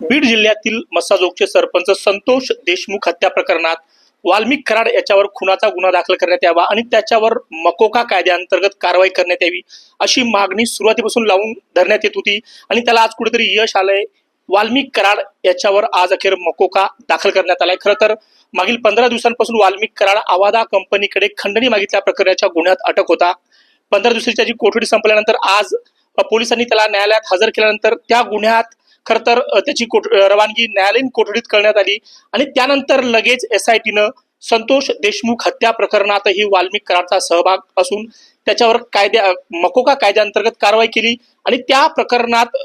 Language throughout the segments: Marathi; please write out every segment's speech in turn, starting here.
बीड जिल्ह्यातील मस्साजोगचे सरपंच संतोष देशमुख हत्या प्रकरणात वाल्मिक कराड याच्यावर खुनाचा गुन्हा दाखल करण्यात यावा आणि त्याच्यावर मकोका कायद्याअंतर्गत कारवाई करण्यात यावी अशी मागणी सुरुवातीपासून लावून धरण्यात येत होती. आणि त्याला आज कुठेतरी यश आलंय. वाल्मिक कराड याच्यावर आज अखेर मकोका दाखल करण्यात आलाय. खरं तर मागील पंधरा दिवसांपासून वाल्मिक कराड आवादा कंपनीकडे खंडणी मागितल्या प्रकरणाच्या गुन्ह्यात अटक होता. पंधरा दिवसाची त्याची कोठडी संपल्यानंतर आज पोलिसांनी त्याला न्यायालयात हजर केल्यानंतर त्या गुन्ह्यात खरं तर त्याची कोठ रवानगी न्यायालयीन कोठडीत करण्यात आली आणि त्यानंतर लगेच एस आय टीनं संतोष देशमुख हत्या प्रकरणातही वाल्मिक करारचा सहभाग असून त्याच्यावर कायद्या मकोका कायद्याअंतर्गत कारवाई केली आणि त्या प्रकरणात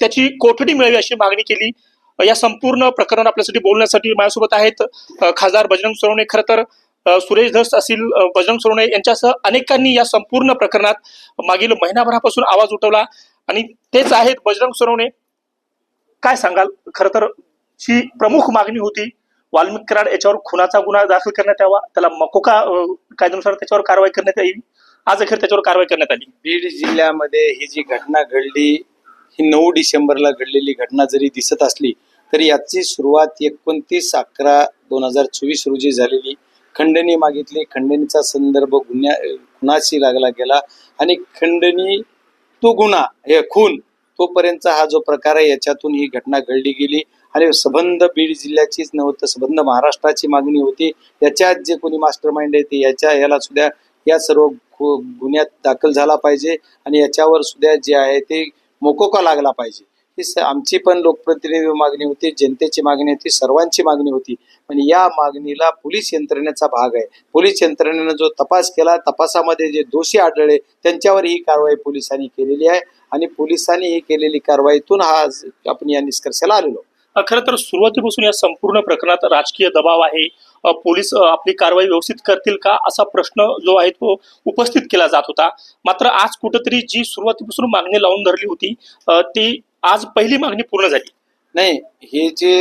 त्याची कोठडी मिळावी अशी मागणी केली. या संपूर्ण प्रकरण आपल्यासाठी बोलण्यासाठी माझ्यासोबत आहेत खासदार बजरंग सोनवणे. खरं तर सुरेश धस असतील बजरंग सोनवणे यांच्यासह अनेकांनी या संपूर्ण प्रकरणात मागील महिनाभरापासून आवाज उठवला आणि तेच आहेत बजरंग सोनवणे. काय सांगाल? खरं तर ही प्रमुख मागणी होती. वाल्मिक कराड याच्यावर खुनाचा गुन्हा दाखल करण्यात यावा. त्याला मकोका कायद्यानुसार त्याच्यावर कारवाई करण्यात यावी? आज अखेर त्याच्यावर कारवाई करण्यात आली. बीड जिल्ह्यामध्ये ही जी घटना घडली ही नऊ डिसेंबरला घडलेली घटना जरी दिसत असली तरी याची सुरुवात एकोणतीस अकरा दोन हजार चोवीस रोजी झालेली. खंडणी मागितली. खंडणीचा संदर्भ गुन्ह्या खुनाशी लागला गेला. आणि खंडणी तो गुन्हा हे खून तोपर्यंतचा हा जो प्रकार आहे याच्यातून ही घटना घडली गेली. आणि सबंध बीड जिल्ह्याचीच नव्हतं सबंध महाराष्ट्राची मागणी होती. याच्यात जे कोणी मास्टर माइंड आहे ते याच्या याला सुद्धा या सर्व गु- गुन्ह्यात दाखल झाला पाहिजे. आणि याच्यावर सुद्धा जे आहे ते मोकोका लागला पाहिजे? ही स- आमची पण लोकप्रतिनिधी मागणी होती जनतेची मागणी होती सर्वांची मागणी होती. पण या मागणीला पोलीस यंत्रणेचा भाग आहे. पोलीस यंत्रणेनं जो तपास केला तपासामध्ये जे दोषी आढळले त्यांच्यावर ही कारवाई पोलिसांनी केलेली आहे. आणि पोलिसांनी ही केलेली कारवाईतून हा आज आपण या निष्कर्षाला आलेलो. खरं तर सुरुवातीपासून या संपूर्ण प्रकरणात राजकीय दबाव आहे. पोलीस आपली कारवाई व्यवस्थित करतील का असा प्रश्न जो आहे तो उपस्थित केला जात होता. मात्र आज कुठंतरी जी सुरुवातीपासून मागणी लावून धरली होती ती आज पहिली मागणी पूर्ण झाली. नाही हे जे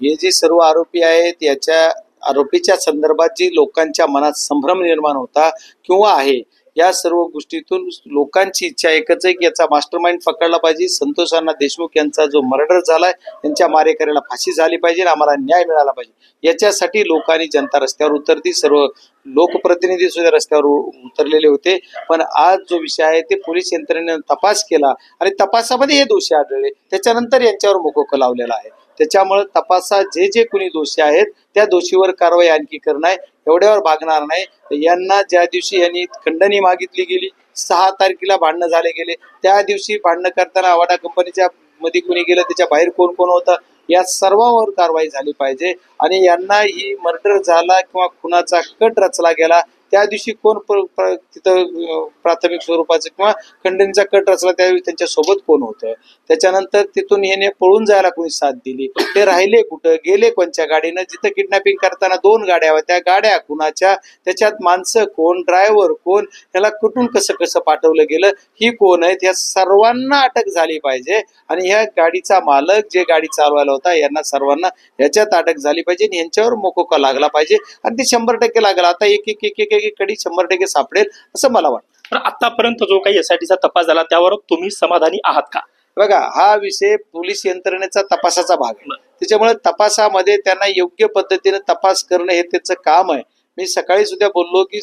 हे जे सर्व आरोपी आहेत याच्या आरोपीच्या संदर्भात जी लोकांच्या मनात संभ्रम निर्माण होता किंवा आहे या सर्व गोष्टीतून लोकांची इच्छा एकच आहे की याचा मास्टर माइंड पकडला पाहिजे. संतोष अण्णा देशमुख यांचा जो मर्डर झालाय त्यांच्या मारेकऱ्याला फाशी झाली पाहिजे आम्हाला न्याय मिळाला पाहिजे. याच्यासाठी लोकांनी जनता रस्त्यावर उतरती सर्व लोकप्रतिनिधी सुद्धा रस्त्यावर उतरलेले होते. पण आज जो विषय आहे ते पोलीस यंत्रणेनं तपास केला आणि तपासामध्ये हे दोषी आढळले. त्याच्यानंतर यांच्यावर मोकोक लावलेला आहे. त्याच्यामुळे तपासात जे जे कुणी दोषी आहेत त्या दोषीवर कारवाई आणखी करणं आहे. एवढ्यावर भागणार नाही. यांना ज्या दिवशी यांनी खंडणी मागितली गेली सहा तारखेला भांडणं झाले गेले. त्या दिवशी भांडणं करताना आवाडा कंपनीच्या मध्ये कोणी गेलं त्याच्या बाहेर कोण कोण होतं? या सर्वांवर कारवाई झाली पाहिजे. आणि यांना ही मर्डर झाला किंवा खुनाचा कट रचला गेला त्या दिवशी कोण तिथं प्राथमिक स्वरूपाचं किंवा खंडणीचा कट रचला त्यावेळी त्यांच्यासोबत कोण होतं? त्याच्यानंतर तिथून ह्याने पळून जायला कोणी साथ दिली? ते राहिले कुठं? गेले कोणच्या गाडीनं? जिथं किडनॅपिंग करताना दोन गाड्या होत्या. गाड्या कुणाच्या? त्याच्यात माणसं कोण? ड्रायव्हर कोण? त्याला कुठून कसं कसं पाठवलं गेलं? ही कोण आहेत? या सर्वांना अटक झाली पाहिजे. आणि ह्या गाडीचा मालक जे गाडी चालवायला होता यांना सर्वांना याच्यात अटक झाली पाहिजे आणि यांच्यावर मोकोका लागला पाहिजे. आणि ते शंभर टक्के लागला. आता एक एक एक एक कडी शंभर टक्के सापडेल असं मला वाटतं. तर आतापर्यंत जो काही एसआयटीचा तपास झाला त्यावर तुम्ही समाधानी आहात का? बघा हा विषय पोलीस यंत्रणेचा तपासाचा भाग आहे. त्याच्यामुळे तपासामध्ये त्यांना योग्य पद्धतीने तपास करणं हे त्याचं काम आहे. मी सकाळी सुद्धा बोललो की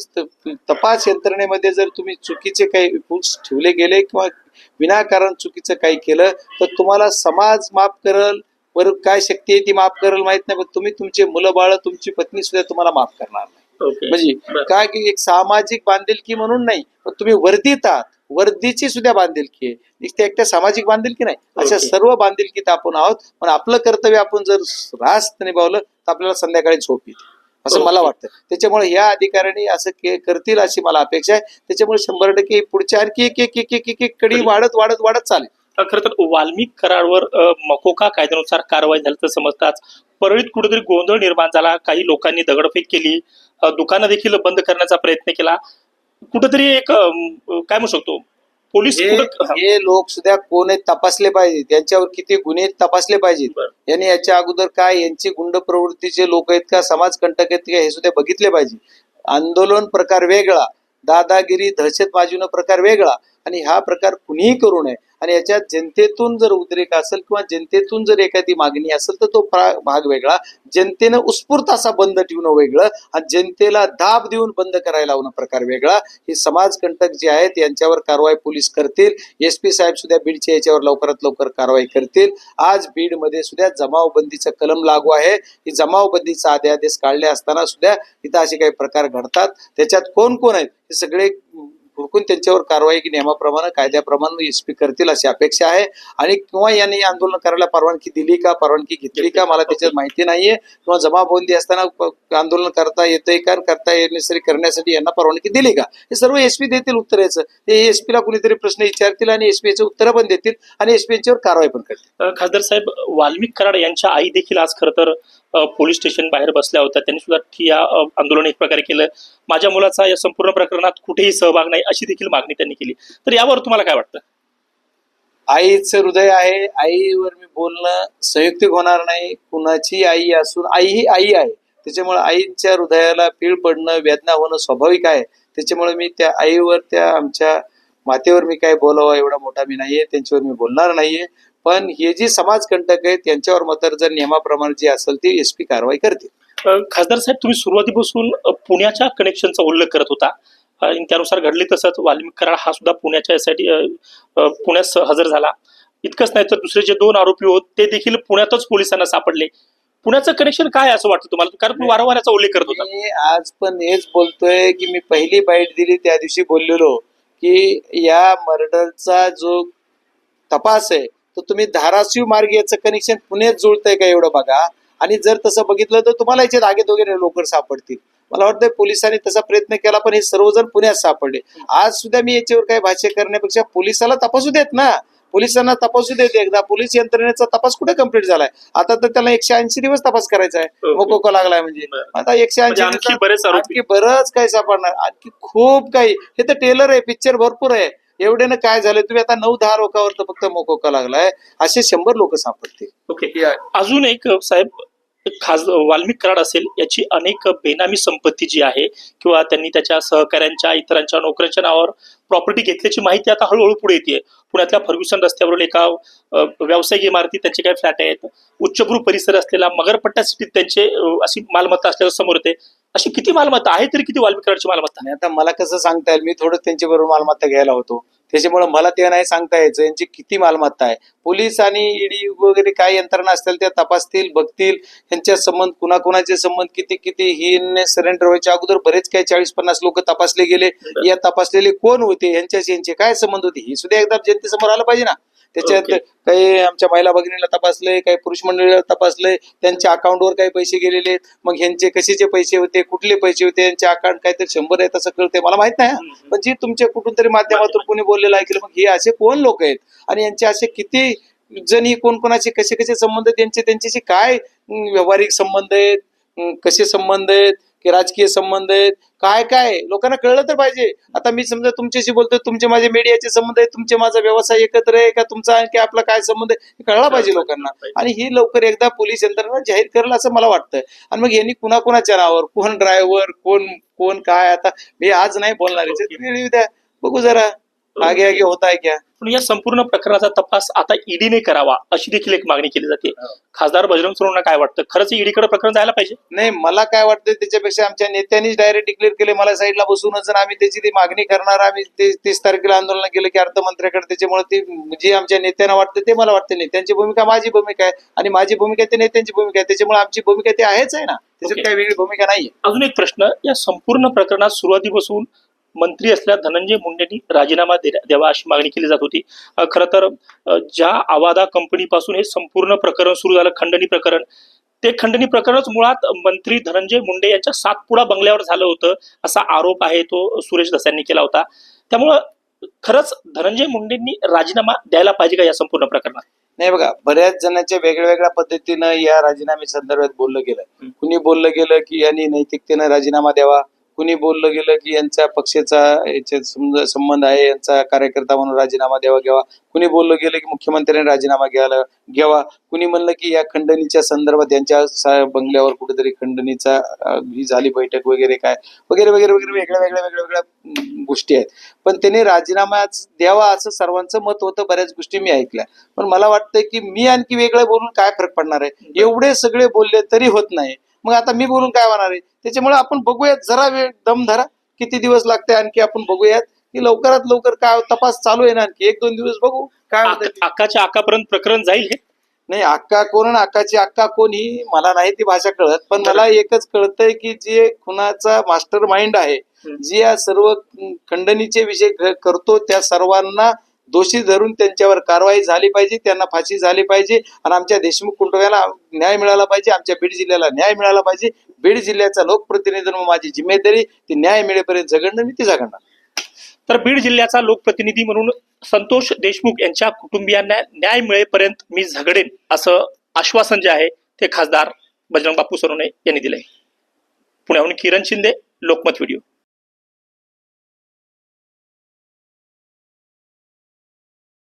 तपास यंत्रणेमध्ये जर तुम्ही चुकीचे काही रूल्स ठेवले गेले किंवा विनाकारण चुकीचं काही केलं तर तुम्हाला समाज माफ करल. वर काय शक्ती आहे ती माफ करल माहीत नाही पण तुम्ही तुमचे मुलं बाळ तुमची पत्नी सुद्धा तुम्हाला माफ करणार नाही. म्हणजे. काय की एक सामाजिक बांधिलकी म्हणून नाही पण तुम्ही वर्दीत आहात वर्दीची सुद्धा बांधिलकी आहे. नुसती एकट्या सामाजिक बांधिलकी नाही अशा ओके. सर्व बांधिलकीत आपण आहोत. पण आपलं कर्तव्य आपण जर रास्त निभावलं तर आपल्याला संध्याकाळी झोप येते असं. मला वाटतं. त्याच्यामुळे या अधिकाऱ्यांनी असं करतील अशी मला अपेक्षा आहे. त्याच्यामुळे शंभर टक्के पुढच्या आणखी एक एक एक एक एक कडी वाढत वाढत वाढत चालेल. तर खरं तर वाल्मिक करारवर मकोका कायद्यानुसार कारवाई झाल्याचं समजताच? परळीत कुठेतरी गोंधळ निर्माण झाला काही लोकांनी दगडफेक केली दुकानं देखील बंद करण्याचा प्रयत्न केला. कुठेतरी एक काय म्हणू शकतो? पोलीस हे लोक सुद्धा कोण आहेत तपासले पाहिजे. त्यांच्यावर किती गुन्हे तपासले पाहिजेत. यांनी याच्या अगोदर काय यांची गुंड प्रवृत्तीचे लोक आहेत का समाजकंटक आहेत का हे सुद्धा बघितले पाहिजे. आंदोलन प्रकार वेगळा. दादागिरी दहशतबाजीनं प्रकार वेगळा. आणि हा प्रकार कुणीही करू नये. आणि याच्यात जनतेतून जर उद्रेक असेल किंवा जनतेतून जर एखादी मागणी असेल तर तो भाग वेगळा. जनतेनं उत्स्फूर्त असा बंद ठेवणं वेगळं आणि जनतेला दाब देऊन बंद करायला लावणं प्रकार वेगळा. हे समाजकंटक जे आहेत यांच्यावर कारवाई पोलीस करतील. एस पी साहेब सुद्धा बीडच्या याच्यावर लवकरात लवकर कारवाई करतील. आज बीडमध्ये सुद्धा जमावबंदीचं कलम लागू आहे. ही जमावबंदीचा अध्यादेश काढले असताना सुद्धा इथं असे काही प्रकार घडतात. त्याच्यात कोण कोण आहेत हे सगळे हुडकून त्यांच्यावर कारवाई की नियमाप्रमाणे कायद्याप्रमाणे एस पी करतील अशी अपेक्षा आहे. आणि किंवा यांनी आंदोलन करायला परवानगी दिली का परवानगी घेतली का मला त्याच्यात माहिती नाहीये. किंवा जमावबंदी असताना आंदोलन करता येतंय का करता येण्यासाठी करण्यासाठी यांना परवानगी दिली का? हे सर्व एसपी देतील उत्तर याचं. ते एसपी ला कुणीतरी प्रश्न विचारतील आणि एसपी याचे उत्तर पण देतील आणि एसपी यांच्यावर कारवाई पण करतील. खासदार साहेब वाल्मिक कराड यांच्या आई देखील आज खरं तर पोलीस स्टेशन बाहेर बसल्या होत्या. त्यांनी सुद्धा ठिया आंदोलन एक प्रकारे केलं. माझ्या मुलाचा या संपूर्ण प्रकरणात कुठेही सहभाग नाही अशी देखील मागणी त्यांनी केली. तर यावर तुम्हाला काय वाटतं? आईचं हृदय आहे. आईवर मी बोलणं संयुक्तिक होणार नाही. कुणाची आई असून आई ही आई आहे. त्याच्यामुळे आईच्या हृदयाला पीळ पडणं वेदना होणं स्वाभाविक आहे. त्याच्यामुळे मी त्या आईवर त्या आमच्या मातेवर मी काय बोलावं एवढा मोठा मी नाहीये. त्यांच्यावर मी बोलणार नाहीये. पण हे जी समाजकंटक आहेत त्यांच्यावर मात्र जर नियमाप्रमाणे जी असेल ती एस पी कारवाई करतील. खासदार साहेब तुम्ही सुरुवातीपासून पुण्याच्या कनेक्शनचा उल्लेख करत होता. आणि त्यानुसार घडले तसंच वाल्मिक कराड हा सुद्धा पुण्याच्या यासाठी अ, अ, पुण्यात स- हजर झाला. इतकंच नाही तर दुसरे जे दोन आरोपी होत ते देखील पुण्यातच पोलिसांना सापडले. पुण्याचं कनेक्शन काय असं वाटतं तुम्हाला? कारण तुम्ही वारंवार याचा उल्लेख करत होता. मी आज पण हेच बोलतोय की मी पहिली बाईट दिली त्या दिवशी बोललेलो की या मर्डरचा जो तपास आहे तो तुम्ही धाराशिव मार्ग याचं कनेक्शन पुण्यात जुळतंय का एवढं बघा? आणि जर तसं बघितलं तर तुम्हाला याचे धागेत वगैरे लवकर सापडतील. मला वाटतं पोलिसांनी तसा प्रयत्न केला पण हे सर्वजण पुण्यात सापडले. आज सुद्धा मी याच्यावर काही भाष्य करण्यापेक्षा पोलिसाला तपासू देत ना. पोलिसांना तपासू देत एकदा. पोलीस यंत्रणेचा तपास कुठे कंप्लीट झालाय? आता तर त्याला एकशे ऐंशी दिवस तपास करायचा आहे ओके. मोकोका लागलाय म्हणजे. आता एकशे म्हणजे ऐंशी आणखी बरेच आणखी बरंच काही सापडणार. आणखी खूप काही. हे तर टेलर आहे पिक्चर भरपूर आहे. एवढ्यानं काय झालं? तुम्ही आता नऊ दहा लोकांवर तर फक्त मोकोका लागलाय. असे शंभर लोक सापडतील. ओके अजून एक साहेब खास वाल्मिक कराड असेल याची अनेक बेनामी संपत्ती जी आहे किंवा त्यांनी त्याच्या सहकाऱ्यांच्या इतरांच्या नोकऱ्यांच्या नावावर प्रॉपर्टी घेतल्याची माहिती आता हळूहळू पुढे येते. पुण्यातल्या फर्ग्युसन रस्त्यावरील एका व्यावसायिक इमारतीत त्यांचे काही फ्लॅट आहेत. उच्चभ्रू परिसर असलेला मगरपट्टा सिटीत त्यांचे अशी मालमत्ता असल्याचं समोर येते. अशी किती मालमत्ता आहे तरी किती वाल्मिक कराडची मालमत्ता? आणि आता मला कसं सांगता येईल? मी थोडं त्यांच्याबरोबर मालमत्ता घ्यायला होतो. त्याच्यामुळे मला ते नाही सांगता यायचं यांची किती मालमत्ता आहे. पोलीस आणि ईडी वगैरे काय यंत्रणा असतील त्या तपासतील बघतील. यांच्या संबंध कुणाकुणाचे संबंध किती किती? ही सरेंडर व्हायच्या अगोदर बरेच काही चाळीस पन्नास लोक तपासले गेले. या तपासलेले कोण होते? यांच्याशी यांचे काय संबंध होते? हे सुद्धा एकदा जनतेसमोर आलं पाहिजे ना. त्याच्यात. काही आमच्या महिला भगिनीला तपासलंय काही पुरुष मंडळीला तपासलंय त्यांच्या अकाउंटवर काही पैसे गेलेले आहेत. मग ह्यांचे कशाचे पैसे होते कुठले पैसे होते यांचे अकाउंट काहीतरी शंभर आहे तसं कळते मला माहीत नाही. पण जी तुमच्या कुठून तरी माध्यमातून कोणी बोललेलं ऐकलं मग हे असे कोण लोक आहेत आणि यांचे असे किती जण ही कोण कोणाचे कसे कसे संबंध आहेत, त्यांचे त्यांच्याशी काय व्यावहारिक संबंध आहेत कसे संबंध आहेत की राजकीय संबंध आहेत. काय काय? लोकांना कळलं तर पाहिजे. आता मी समजा तुमच्याशी बोलतोय तुमचे माझे मीडियाचे संबंध आहेत तुमचे माझा व्यवसाय एकत्र आहे का तुमचा आणखी आपला काय संबंध आहे कळला पाहिजे लोकांना. आणि ही लवकर एकदा पोलीस यंत्रणा जाहीर करेल असं मला वाटतं. आणि मग यांनी कुणाकुणाच्या नावावर कोण ड्रायव्हर कोण कोण काय आता मी आज नाही बोलणार याच्यात वेळ येऊ द्या. बघू जरा. आगे आगे होता है क्या? पण या संपूर्ण प्रकरणाचा तपास आता ईडीने करावा अशी देखील एक मागणी केली जाते. खासदार बजरंग सोनवणा काय वाटतं? खरंच ईडीकडे प्रकरण जायला पाहिजे? नाही मला काय वाटतं त्याच्यापेक्षा आमच्या नेत्यांनीच डायरेक्ट डिक्लेअर केले. मला साईडला बसूनच आम्ही त्याची ती मागणी करणार. आम्ही ते तीस तारखेला आंदोलन केलं की अर्थमंत्र्याकडे. त्याच्यामुळे ते जे आमच्या नेत्यांना वाटतं ते मला वाटतं नेत्यांची भूमिका माझी भूमिका आहे आणि माझी भूमिका ते नेत्यांची भूमिका आहे. त्याच्यामुळे आमची भूमिका ते आहेच आहे ना. त्याच्यात. काही वेगळी भूमिका नाहीये. अजून एक प्रश्न या संपूर्ण प्रकरणात सुरुवातीपासून मंत्री असलेल्या धनंजय मुंडेंनी राजीनामा द्यावा अशी मागणी केली जात होती. खरं तर ज्या आवादा कंपनीपासून हे संपूर्ण प्रकरण सुरू झालं खंडणी प्रकरण ते खंडणी प्रकरणच मुळात मंत्री धनंजय मुंडे यांच्या सातपुडा बंगल्यावर झालं होतं असा आरोप आहे तो सुरेश दस यांनी केला होता. त्यामुळं खरंच धनंजय मुंडेंनी राजीनामा द्यायला पाहिजे का या संपूर्ण प्रकरणात? नाही बघा बऱ्याच जणांच्या वेगळ्या वेगळ्या पद्धतीनं या राजीनामे संदर्भात बोललं गेलं. कुणी बोललं गेलं की यांनी नैतिकतेनं राजीनामा द्यावा? कुणी बोललं गेलं की यांचा पक्षाचा याच्यात समजा संबंध आहे यांचा कार्यकर्ता म्हणून राजीनामा द्यावा घ्यावा. कुणी बोललं गेलं की मुख्यमंत्र्यांनी राजीनामा घ्यायला घ्यावा. कुणी म्हणलं की या खंडणीच्या संदर्भात यांच्या बंगल्यावर कुठेतरी खंडणीचा ही झाली बैठक वगैरे काय वगैरे वगैरे वगैरे वेगळ्या वेगळ्या वेगळ्या वेगळ्या गोष्टी आहेत. पण त्यांनी राजीनामा द्यावा असं सर्वांचं मत होतं बऱ्याच गोष्टी मी ऐकल्या. पण मला वाटतंय की मी आणखी वेगळं बोलून काय फरक पडणार आहे? एवढे सगळे बोलले तरी होत नाही. मग आता मी बोलून काय होणार आहे? त्याच्यामुळे आपण बघूयात जरा वेळ दम धरा. किती दिवस लागते आणखी आपण बघूयात. की लवकरात लवकर काय तपास चालू आहे ना आणखी? एक दोन दिवस बघू. काय होतंय ते. आकाच्या आकापर्यंत प्रकरण जाईल हे? नाही अक्का कोण आणि अक्काची अक्का कोण ही मला नाही ती भाषा कळत. पण मला एकच कळतंय की जे खुनाचा मास्टर माइंड आहे. जे या सर्व खंडणीचे विषय करतो त्या सर्वांना दोषी धरून त्यांच्यावर कारवाई झाली पाहिजे त्यांना फाशी झाली पाहिजे आणि आमच्या देशमुख कुटुंबाला न्याय मिळाला पाहिजे आमच्या बीड जिल्ह्याला न्याय मिळाला पाहिजे. बीड जिल्ह्याचा लोकप्रतिनिधी म्हणून माझी जिम्मेदारी ती न्याय मिळेपर्यंत झगडणं मी ती झगडणार. तर बीड जिल्ह्याचा लोकप्रतिनिधी म्हणून संतोष देशमुख यांच्या कुटुंबियांना न्याय मिळेपर्यंत मी झगडेन असं आश्वासन जे आहे ते खासदार बजरंग बापू सरोने यांनी दिलंय. पुण्याहून किरण शिंदे लोकमत व्हिडिओ.